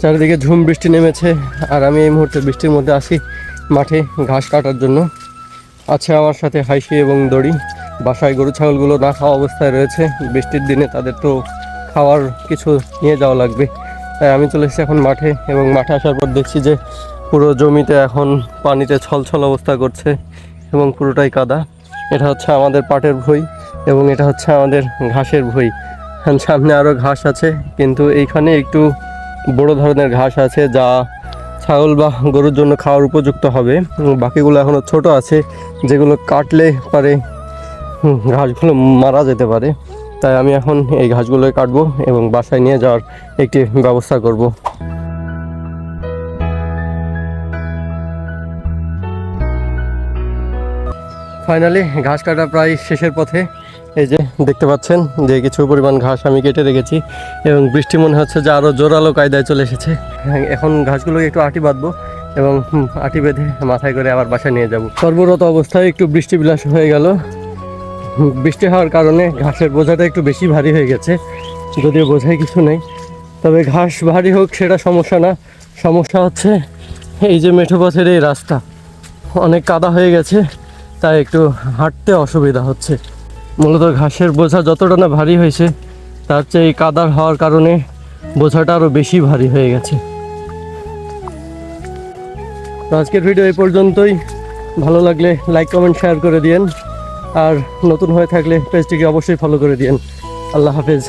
চারিদিকে ঝুম বৃষ্টি নেমেছে, আর আমি এই মুহূর্তে বৃষ্টির মধ্যে আসি মাঠে ঘাস কাটার জন্য। আছে আমার সাথে হাইসি এবং দড়ি। বাসায় গরু, ছাগলগুলো না খাওয়া অবস্থায় রয়েছে। বৃষ্টির দিনে তাদের তো খাওয়ার কিছু নিয়ে যাওয়া লাগবে। তাই আমি চলে এসেছি এখন মাঠে এবং মাঠে আসার পর দেখছি যে পুরো জমিতে এখন পানিতে ছলছল অবস্থা করছে এবং পুরোটাই কাদা। এটা হচ্ছে আমাদের পাটের ভুঁই এবং এটা হচ্ছে আমাদের ঘাসের ভুঁই। সামনে আরও ঘাস আছে, কিন্তু এইখানে একটু বড় ধরনের ঘাস আছে যা ছাগল বা গরুর জন্য খাওয়ার উপযুক্ত হবে। বাকিগুলো এখনও ছোট আছে, যেগুলো কাটলে পারে ঘাসগুলো মারা যেতে পারে। তাই আমি এখন এই ঘাসগুলোই কাটবো এবং বাসায় নিয়ে যাওয়ার একটি ব্যবস্থা করব। ফাইনালি ঘাস কাটা প্রায় শেষের পথে। এই যে দেখতে পাচ্ছেন যে কিছু পরিমাণ ঘাস আমি কেটে রেখেছি এবং বৃষ্টি মনে হচ্ছে যে আরও জোরালো কায়দায় চলে এসেছে। হ্যাঁ, এখন ঘাসগুলোকে একটু আটি বাঁধবো এবং আটি বেঁধে মাথায় করে আবার বাসায় নিয়ে যাব। সর্বরত অবস্থায় একটু বৃষ্টি বিলাস হয়ে গেল। বৃষ্টি হওয়ার কারণে ঘাসের বোঝাটা একটু বেশি ভারী হয়ে গেছে যদিও বোঝায় কিছু নেই। তবে ঘাস ভারী হোক সেটা সমস্যা না। সমস্যা হচ্ছে এই যে মেঠো পথের এই রাস্তা। অনেক কাদা হয়ে গেছে। তাই একটু হাঁটতে অসুবিধা হচ্ছে। মূলত ঘাসের বোঝা যতটা না ভারী হয়েছে, তার চেয়ে কাদার হওয়ার কারণে বোঝাটা আরও বেশি ভারী হয়ে গেছে। আজকের ভিডিও এই পর্যন্তই। ভালো লাগলে লাইক কমেন্ট শেয়ার করে দিয়েন। আর নতুন হয়ে থাকলে পেজটিকে অবশ্যই ফলো করে দিয়েন। আল্লাহ হাফেজ।